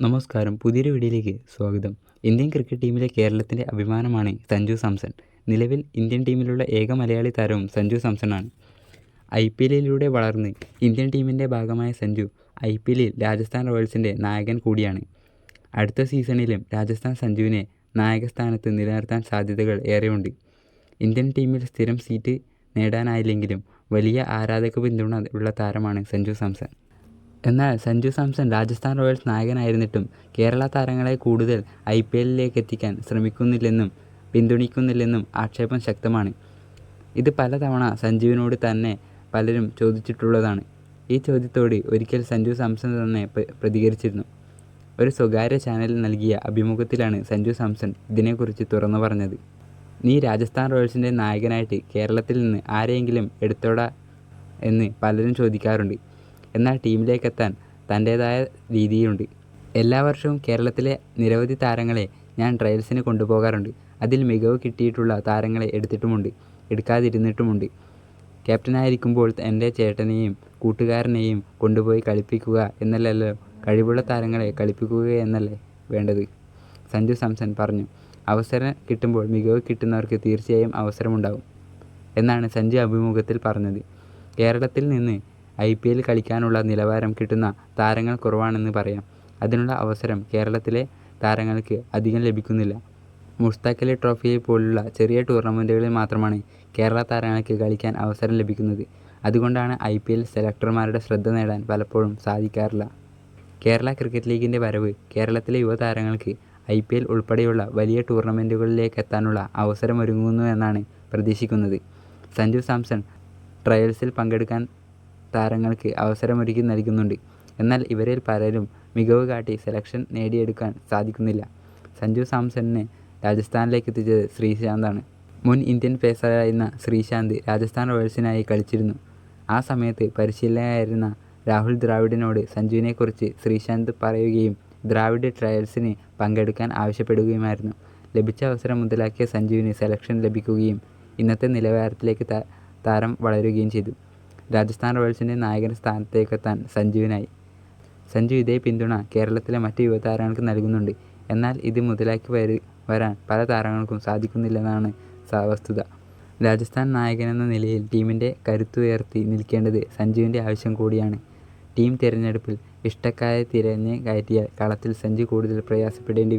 നമസ്കാരം. പുതിയൊരു വീഡിയോയിലേക്ക് സ്വാഗതം. ഇന്ത്യൻ ക്രിക്കറ്റ് ടീമിലെ കേരളത്തിന്റെ അഭിമാനമാണ് സഞ്ജു സാംസൺ. നിലവിൽ ഇന്ത്യൻ ടീമിലുള്ള ഏക മലയാളി താരവും സഞ്ജു സാംസണാണ്. ഐ പി എല്ലിലൂടെ വളർന്ന് ഇന്ത്യൻ ടീമിന്റെ ഭാഗമായ സഞ്ജു ഐ പി എല്ലിൽ രാജസ്ഥാൻ റോയൽസിന്റെ നായകൻ കൂടിയാണ്. അടുത്ത സീസണിലും രാജസ്ഥാൻ സഞ്ജുവിനെ നായകസ്ഥാനത്ത് നിലനിർത്താൻ സാധ്യതകൾ ഏറെയുണ്ട്. ഇന്ത്യൻ ടീമിൽ സ്ഥിരം സീറ്റ് നേടാനായില്ലെങ്കിലും വലിയ ആരാധക പിന്തുണ ഉള്ള താരമാണ് സഞ്ജു സാംസൺ. എന്നാൽ സഞ്ജു സാംസൺ രാജസ്ഥാൻ റോയൽസ് നായകനായിരുന്നിട്ടും കേരള താരങ്ങളെ കൂടുതൽ ഐ പി എല്ലിലേക്ക് എത്തിക്കാൻ ശ്രമിക്കുന്നില്ലെന്നും പിന്തുണയ്ക്കുന്നില്ലെന്നും ആക്ഷേപം ശക്തമാണ്. ഇത് പലതവണ സഞ്ജുവിനോട് തന്നെ പലരും ചോദിച്ചിട്ടുള്ളതാണ്. ഈ ചോദ്യത്തോട് ഒരിക്കൽ സഞ്ജു സാംസൺ തന്നെ പ്രതികരിച്ചിരുന്നു. ഒരു സ്വകാര്യ ചാനലിൽ നൽകിയ അഭിമുഖത്തിലാണ് സഞ്ജു സാംസൺ ഇതിനെക്കുറിച്ച് തുറന്നു പറഞ്ഞത്. നീ രാജസ്ഥാൻ റോയൽസിന്റെ നായകനായിട്ട് കേരളത്തിൽ നിന്ന് ആരെയെങ്കിലും എടുത്തോടാ? എന്ന് പലരും ചോദിക്കാറുണ്ട്. എന്നാൽ ടീമിലേക്കെത്താൻ തന്റേതായ രീതിയുണ്ട് എല്ലാ വർഷവും കേരളത്തിലെ നിരവധി താരങ്ങളെ ഞാൻ ട്രയൽസിന് കൊണ്ടുപോകാറുണ്ട്. അതിൽ മികവ് കിട്ടിയിട്ടുള്ള താരങ്ങളെ എടുത്തിട്ടുമുണ്ട് എടുക്കാതിരുന്നിട്ടുമുണ്ട്. ക്യാപ്റ്റനായിരിക്കുമ്പോൾ എന്റെ ചേട്ടനെയും കൂട്ടുകാരനെയും കൊണ്ടുപോയി കളിപ്പിക്കുക എന്നല്ലല്ലോ കഴിവുള്ള താരങ്ങളെ കളിപ്പിക്കുക എന്നല്ലേ വേണ്ടത്? സഞ്ജു സാംസൺ പറഞ്ഞു അവസരം കിട്ടുമ്പോൾ മികവ് കിട്ടുന്നവർക്ക് തീർച്ചയായും അവസരമുണ്ടാകും എന്നാണ് സഞ്ജു അഭിമുഖത്തിൽ പറഞ്ഞത്. കേരളത്തിൽ നിന്ന് ഐ പി എൽ കളിക്കാനുള്ള നിലവാരം കിട്ടുന്ന താരങ്ങൾ കുറവാണെന്ന് പറയാം. അതിനുള്ള അവസരം കേരളത്തിലെ താരങ്ങൾക്ക് അധികം ലഭിക്കുന്നില്ല. മുഷ്താഖ് അലി ട്രോഫി പോലുള്ള ചെറിയ ടൂർണമെന്റുകളിൽ മാത്രമാണ് കേരള താരങ്ങൾക്ക് കളിക്കാൻ അവസരം ലഭിക്കുന്നത്. അതുകൊണ്ടാണ് ഐ പി എൽ സെലക്ടർമാരുടെ ശ്രദ്ധ നേടാൻ പലപ്പോഴും സാധിക്കാറില്ല. കേരള ക്രിക്കറ്റ് ലീഗിന്റെ വരവ് കേരളത്തിലെ യുവതാരങ്ങൾക്ക് ഐ പി എൽ ഉൾപ്പെടെയുള്ള വലിയ ടൂർണമെന്റുകളിലേക്ക് എത്താനുള്ള അവസരമൊരുങ്ങുന്നു എന്നാണ് പ്രതീക്ഷിക്കുന്നത്. സഞ്ജു സാംസൺ ട്രയൽസിൽ പങ്കെടുക്കാൻ താരങ്ങൾക്ക് അവസരമൊരുക്കി നൽകുന്നുണ്ട്. എന്നാൽ ഇവരിൽ പലരും മികവ് കാട്ടി സെലക്ഷൻ നേടിയെടുക്കാൻ സാധിക്കുന്നില്ല. സഞ്ജു സാംസണിനെ രാജസ്ഥാനിലേക്ക് എത്തിച്ചത് ശ്രീശാന്താണ് മുൻ ഇന്ത്യൻ പേസറായിരുന്ന ശ്രീശാന്ത് രാജസ്ഥാൻ റോയൽസിനായി കളിച്ചിരുന്നു. ആ സമയത്ത് പരിശീലകനായിരുന്ന രാഹുൽ ദ്രാവിഡിനോട് സഞ്ജുവിനെക്കുറിച്ച് ശ്രീശാന്ത് പറയുകയും ദ്രാവിഡ് ട്രയൽസിന് പങ്കെടുക്കാൻ ആവശ്യപ്പെടുകയുമായിരുന്നു. ലഭിച്ച അവസരം മുതലാക്കിയ സഞ്ജുവിന് സെലക്ഷൻ ലഭിക്കുകയും ഇന്നത്തെ നിലവാരത്തിലേക്ക് താരം വളരുകയും ചെയ്തു. രാജസ്ഥാൻ റോയൽസിന്റെ നായകൻ സ്ഥാനത്തേക്കെത്താൻ സഞ്ജുവിനായി. സഞ്ജു ഇതേ പിന്തുണ കേരളത്തിലെ മറ്റ് യുവതാരങ്ങൾക്ക് നൽകുന്നുണ്ട്. എന്നാൽ ഇത് മുതലാക്കി വരി വരാൻ പല താരങ്ങൾക്കും സാധിക്കുന്നില്ലെന്നാണ് വസ്തുത രാജസ്ഥാൻ നായകനെന്ന നിലയിൽ ടീമിന്റെ കരുത്തുയർത്തി നിൽക്കേണ്ടത് സഞ്ജുവിന്റെ ആവശ്യം കൂടിയാണ്. ടീം തിരഞ്ഞെടുപ്പിൽ ഇഷ്ടക്കാരെ തിരഞ്ഞ് കയറ്റിയാൽ കളത്തിൽ സഞ്ജു കൂടുതൽ പ്രയാസപ്പെടേണ്ടി